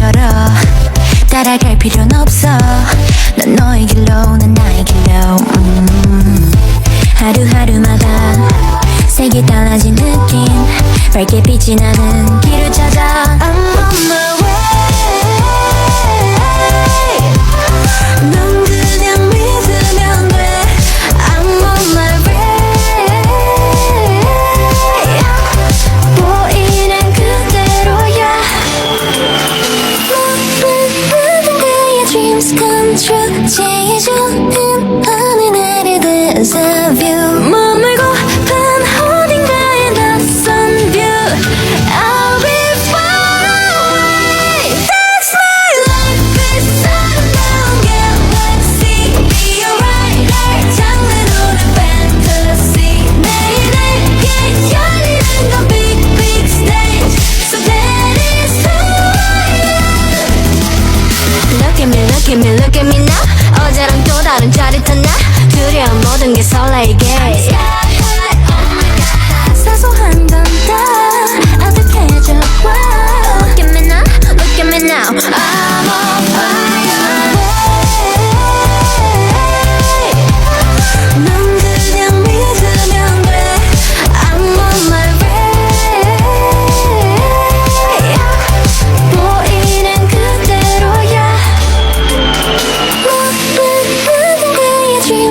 열어. 따라갈 필요는 없어. 넌 너의 길로 난 나의 길로. 음. 하루하루마다 색이 달라진 느낌. 밝게 빛이 나는 길을 찾아. I'm on my just come true, change your mind. Look at me, look at me, look at me now 어제랑 또 다른 자리 떠나 두려운 모든 게 설레이게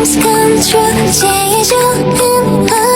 dreams come true 제일 좋은